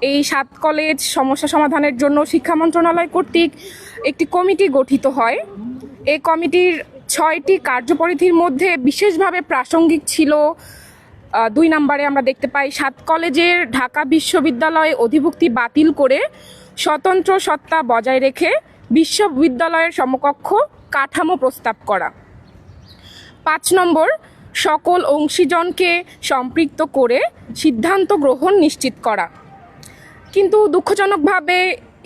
এই সাত কলেজ সমস্যা সমাধানের জন্য শিক্ষা মন্ত্রণালয় কর্তৃক একটি কমিটি গঠিত হয়। এই কমিটির ছয়টি কার্যপরিধির মধ্যে বিশেষভাবে প্রাসঙ্গিক ছিল দুই নম্বরে আমরা দেখতে পাই সাত কলেজের ঢাকা বিশ্ববিদ্যালয়ে অধিভুক্তি বাতিল করে স্বতন্ত্র সত্তা বজায় রেখে বিশ্ববিদ্যালয়ের সমকক্ষ কাঠামো প্রস্তাব করা। পাঁচ নম্বর, সকল অংশীজনকে সম্পৃক্ত করে সিদ্ধান্ত গ্রহণ নিশ্চিত করা। কিন্তু দুঃখজনকভাবে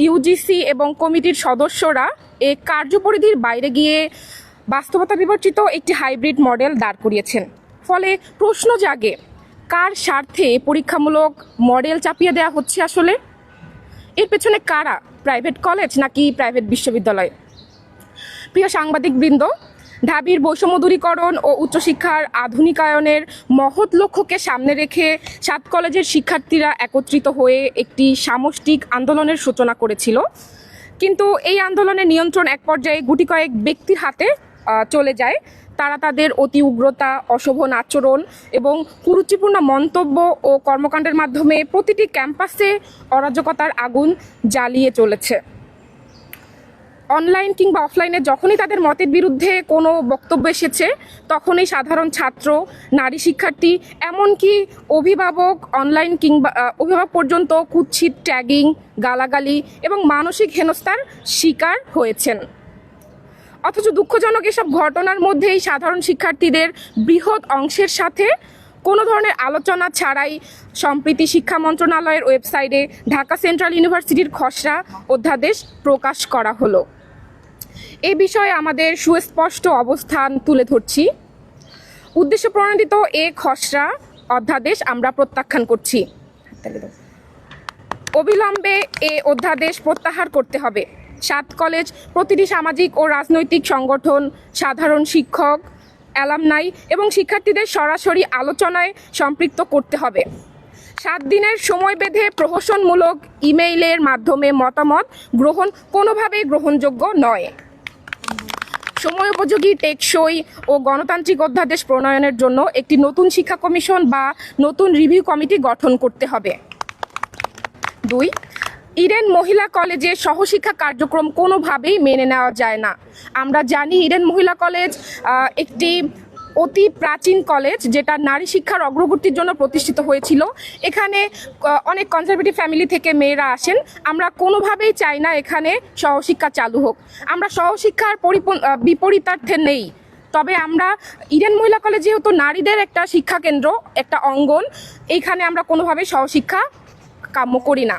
ইউজিসি এবং কমিটির সদস্যরা এ কার্যপরিধির বাইরে গিয়ে বাস্তবতা বিবর্চিত একটি হাইব্রিড মডেল দাঁড় করিয়েছেন। ফলে প্রশ্ন জাগে, কার স্বার্থে পরীক্ষামূলক মডেল চাপিয়ে দেওয়া হচ্ছে আসলে? এর পেছনে কারা, প্রাইভেট কলেজ নাকি প্রাইভেট বিশ্ববিদ্যালয়? প্রিয় সাংবাদিকবৃন্দ ঢাবির বৈষম্য দূরীকরণ ও উচ্চশিক্ষার আধুনিকায়নের মহৎ লক্ষ্যকে সামনে রেখে সাত কলেজের শিক্ষার্থীরা একত্রিত হয়ে একটি সামষ্টিক আন্দোলনের সূচনা করেছিল। কিন্তু এই আন্দোলনের নিয়ন্ত্রণ এক পর্যায়ে গুটি কয়েক ব্যক্তির হাতে চলে যায়। তারা তাদের অতি উগ্রতা অশোভন আচরণ এবং কুরুচিপূর্ণ মন্তব্য ও কর্মকাণ্ডের মাধ্যমে প্রতিটি ক্যাম্পাসে অরাজকতার আগুন জ্বালিয়ে চলেছে। অনলাইন কিংবা অফলাইনে যখনই তাদের মতের বিরুদ্ধে কোনো বক্তব্য এসেছে, তখনই সাধারণ ছাত্র, নারী শিক্ষার্থী, এমনকি অভিভাবক অনলাইন কিংবা অভিভাবক পর্যন্ত কুৎসিত ট্যাগিং গালাগালি এবং মানসিক হেনস্থার শিকার হয়েছেন। অথচ দুঃখজনক এসব ঘটনার মধ্যেই সাধারণ শিক্ষার্থীদের বৃহৎ অংশের সাথে কোনো ধরনের আলোচনা ছাড়াই সম্প্রীতি শিক্ষা মন্ত্রণালয়ের ওয়েবসাইটে ঢাকা সেন্ট্রাল ইউনিভার্সিটির খসড়া অধ্যাদেশ প্রকাশ করা হলো। এই বিষয়ে আমাদের সুস্পষ্ট অবস্থান তুলে ধরছি। উদ্দেশ্য প্রণোদিত এ খসড়া অধ্যাদেশ আমরা প্রত্যাখ্যান করছি। অবিলম্বে এ অধ্যাদেশ প্রত্যাহার করতে হবে। সাত কলেজ, প্রতিটি সামাজিক ও রাজনৈতিক সংগঠন, সাধারণ শিক্ষক, অ্যালামনাই এবং শিক্ষার্থীদের সরাসরি আলোচনায় সম্পৃক্ত করতে হবে। সাত দিনের সময় বেঁধে প্রহসনমূলক ইমেইলের মাধ্যমে মতামত গ্রহণ কোনোভাবেই গ্রহণযোগ্য নয়। সময় উপযোগী টেকসই ও গণতান্ত্রিক অধ্যাদেশ প্রণয়নের জন্য একটি নতুন শিক্ষা কমিশন বা নতুন রিভিউ কমিটি গঠন করতে হবে। দুই, ইডেন মহিলা কলেজে সহশিক্ষা কার্যক্রম কোনোভাবেই মেনে নেওয়া যায় না। আমরা জানি ইডেন মহিলা কলেজ একটি অতি প্রাচীন কলেজ যেটা নারী শিক্ষার অগ্রগতির জন্য প্রতিষ্ঠিত হয়েছিল। এখানে অনেক কনজারভেটিভ ফ্যামিলি থেকে মেয়েরা আসেন। আমরা কোনোভাবেই চাই না এখানে সহশিক্ষা চালু হোক। আমরা সহশিক্ষার বিপরীতার্থে নেই। তবে আমরা, ইডেন মহিলা কলেজ যেহেতু নারীদের একটা শিক্ষা কেন্দ্র, একটা অঙ্গন, এইখানে আমরা কোনোভাবেই সহশিক্ষা কাম্য করি না।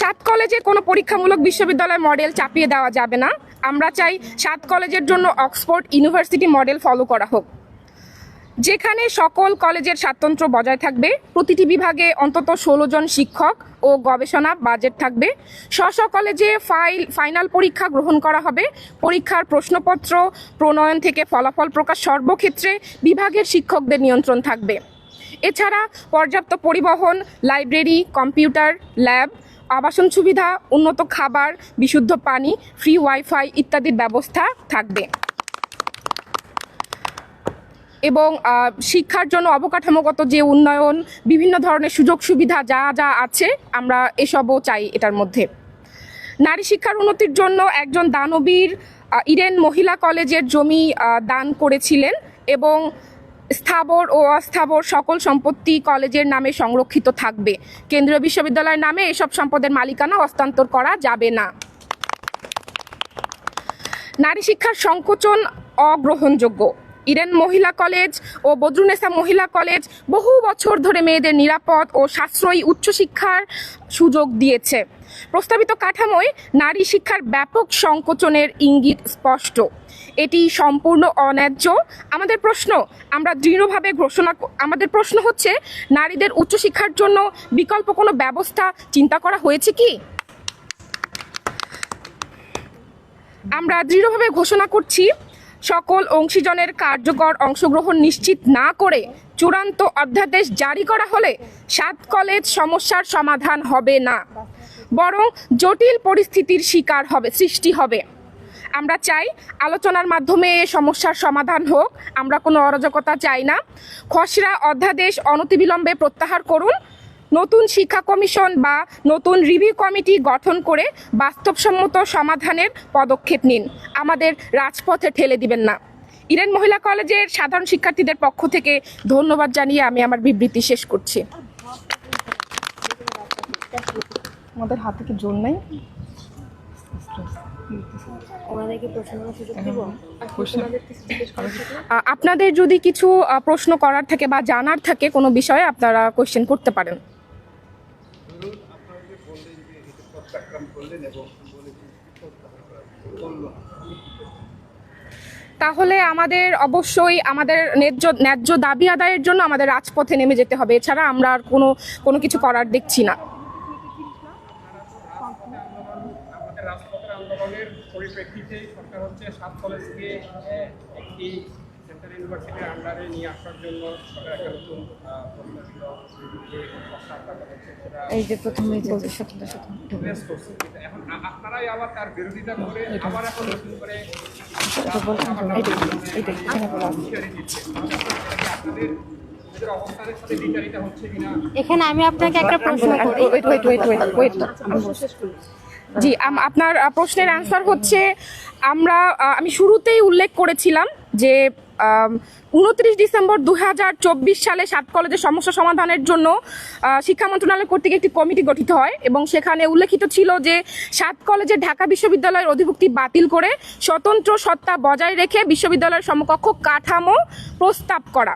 সাত কলেজে কোনো পরীক্ষামূলক বিশ্ববিদ্যালয় মডেল চাপিয়ে দেওয়া যাবে না। আমরা চাই সাত কলেজের জন্য অক্সফোর্ড ইউনিভার্সিটি মডেল ফলো করা হোক। যেখানে সকল কলেজের স্বাতন্ত্র্য বজায় থাকবে, প্রতিটি বিভাগে অন্তত ষোলো জন শিক্ষক ও গবেষণা বাজেট থাকবে। স্ব কলেজে ফাইল, ফাইনাল পরীক্ষা গ্রহণ করা হবে। পরীক্ষার প্রশ্নপত্র, প্রণয়ন থেকে ফলাফল প্রকাশ সর্বক্ষেত্রে বিভাগের শিক্ষকদের নিয়ন্ত্রণ থাকবে। এছাড়া পর্যাপ্ত পরিবহন, লাইব্রেরি, কম্পিউটার, ল্যাব আবাসন সুবিধা, উন্নত খাবার, বিশুদ্ধ পানি ফ্রি ওয়াইফাই ইত্যাদির ব্যবস্থা থাকবে। এবং শিক্ষার জন্য অবকাঠামোগত যে উন্নয়ন, বিভিন্ন ধরনের সুযোগ সুবিধা যা যা আছে, আমরা এসবও চাই এটার মধ্যে। নারী শিক্ষার উন্নতির জন্য একজন দানবীর ইডেন মহিলা কলেজের জমি দান করেছিলেন এবং স্থাবর ও অস্থাবর সকল সম্পত্তি কলেজের নামে সংরক্ষিত থাকবে। কেন্দ্রীয় বিশ্ববিদ্যালয়ের নামে এসব সম্পদের মালিকানা হস্তান্তর করা যাবে না। নারী শিক্ষার সংকোচন অগ্রহণযোগ্য। ইডেন মহিলা কলেজ ও বদরুনেসা মহিলা কলেজ বহু বছর ধরে মেয়েদের নিরাপদ ও সাশ্রয়ী উচ্চশিক্ষার সুযোগ দিয়েছে। প্রস্তাবিত কাঠামোয় নারী শিক্ষার ব্যাপক সংকোচনের ইঙ্গিত স্পষ্ট। এটি সম্পূর্ণ অন্যায্য। আমাদের প্রশ্ন, আমরা দৃঢ়ভাবে ঘোষণা আমাদের প্রশ্ন হচ্ছে, নারীদের উচ্চশিক্ষার জন্য বিকল্প কোনো ব্যবস্থা চিন্তা করা হয়েছে কি? আমরা দৃঢ়ভাবে ঘোষণা করছি সকল অংশীজনের কার্যকর অংশগ্রহণ নিশ্চিত না করে চূড়ান্ত অধ্যাদেশ জারি করা হলে সাত কলেজ সমস্যার সমাধান হবে না। বরং জটিল পরিস্থিতির শিকার হবে, সৃষ্টি হবে। আমরা চাই আলোচনার মাধ্যমে এ সমস্যার সমাধান হোক। আমরা কোনো অরাজকতা চাই না। খসড়া অধ্যাদেশ অনতিবিলম্বে প্রত্যাহার করুন। নতুন শিক্ষা কমিশন বা নতুন রিভিউ কমিটি গঠন করে বাস্তবসম্মত সমাধানের পদক্ষেপ নিন। আমাদের রাজপথে ঠেলে দিবেন না। ইডেন মহিলা কলেজের সাধারণ শিক্ষার্থীদের পক্ষ থেকে ধন্যবাদ জানিয়ে আমি আমার বিবৃতি শেষ করছি। আমাদের হাতে কি জোর নাই? আহ, আপনাদের যদি কিছু প্রশ্ন করার থাকে বা জানার থাকে কোনো বিষয়ে আপনারা কোয়েশ্চেন করতে পারেন। তাহলে আমাদের অবশ্যই আমাদের ন্যায্য ন্যায্য দাবি আদায়ের জন্য আমাদের রাজপথে নেমে যেতে হবে। এছাড়া আমরা আর কোনো কোনো কিছু করার দেখছি না। পরিপ্রেক্ষিতে সরকার হচ্ছে সাত কলেজকে একটি সেন্ট্রাল ইউনিভার্সিটির আন্ডারে নিয়ে আসার জন্য একটা নতুন এই যে প্রথমে এখন আপনারাই আবার তার বিরোধিতা করে আবার এখন নতুন করে এখানে আমি আপনাকে একটা প্রশ্ন করি। Wait wait wait wait wait জি আম- আপনার প্রশ্নের অ্যান্সার হচ্ছে আমরা আমি শুরুতেই উল্লেখ করেছিলাম যে উনত্রিশ ডিসেম্বর দু হাজার চব্বিশ সালে সাত কলেজের সমস্যা সমাধানের জন্য শিক্ষা মন্ত্রণালয় কর্তৃক একটি কমিটি গঠিত হয় এবং সেখানে উল্লেখিত ছিল যে সাত কলেজের ঢাকা বিশ্ববিদ্যালয়ের অধিভুক্তি বাতিল করে স্বতন্ত্র সত্তা বজায় রেখে বিশ্ববিদ্যালয়ের সমকক্ষ কাঠামো প্রস্তাব করা।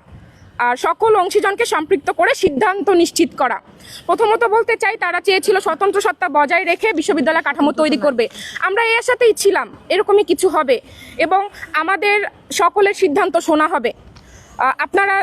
সকল অংশীজনকে সম্পৃক্ত করে সিদ্ধান্ত নিশ্চিত করা। প্রথমত বলতে চাই, তারা চেয়েছিল স্বতন্ত্র সত্তা বজায় রেখে বিশ্ববিদ্যালয় কাঠামো তৈরি করবে। আমরা এর সাথেই ছিলাম, এরকমই কিছু হবে এবং আমাদের সকলের সিদ্ধান্ত শোনা হবে। আপনারা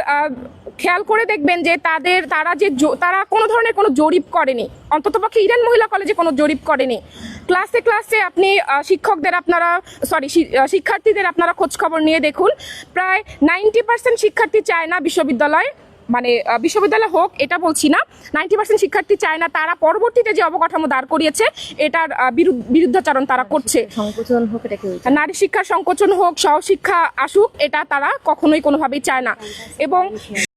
খেয়াল করে দেখবেন যে তাদের, তারা যে তারা কোনো ধরনের কোনো জরিপ করেনি। অন্ততপক্ষে ইরান মহিলা কলেজে কোনো জরিপ করেনি। ক্লাসে ক্লাসে আপনি শিক্ষকদের আপনারা সরি শিক্ষার্থীদের আপনারা খোঁজ খবর নিয়ে দেখুন। প্রায় নাইনটি পার্সেন্ট শিক্ষার্থী চায় না বিশ্ববিদ্যালয় মানে বিশ্ববিদ্যালয় হোক এটা বলছি না। নাইনটি পার্সেন্ট শিক্ষার্থী চায় না তারা পরবর্তীতে যে অবকাঠামো দাঁড় করিয়েছে এটার বিরুদ্ধ- বিরুদ্ধাচরণ তারা করছে। সংকোচন হোক এটা নারী শিক্ষার সংকোচন হোক সহশিক্ষা আসুক এটা তারা কখনোই কোনোভাবেই চায় না। এবং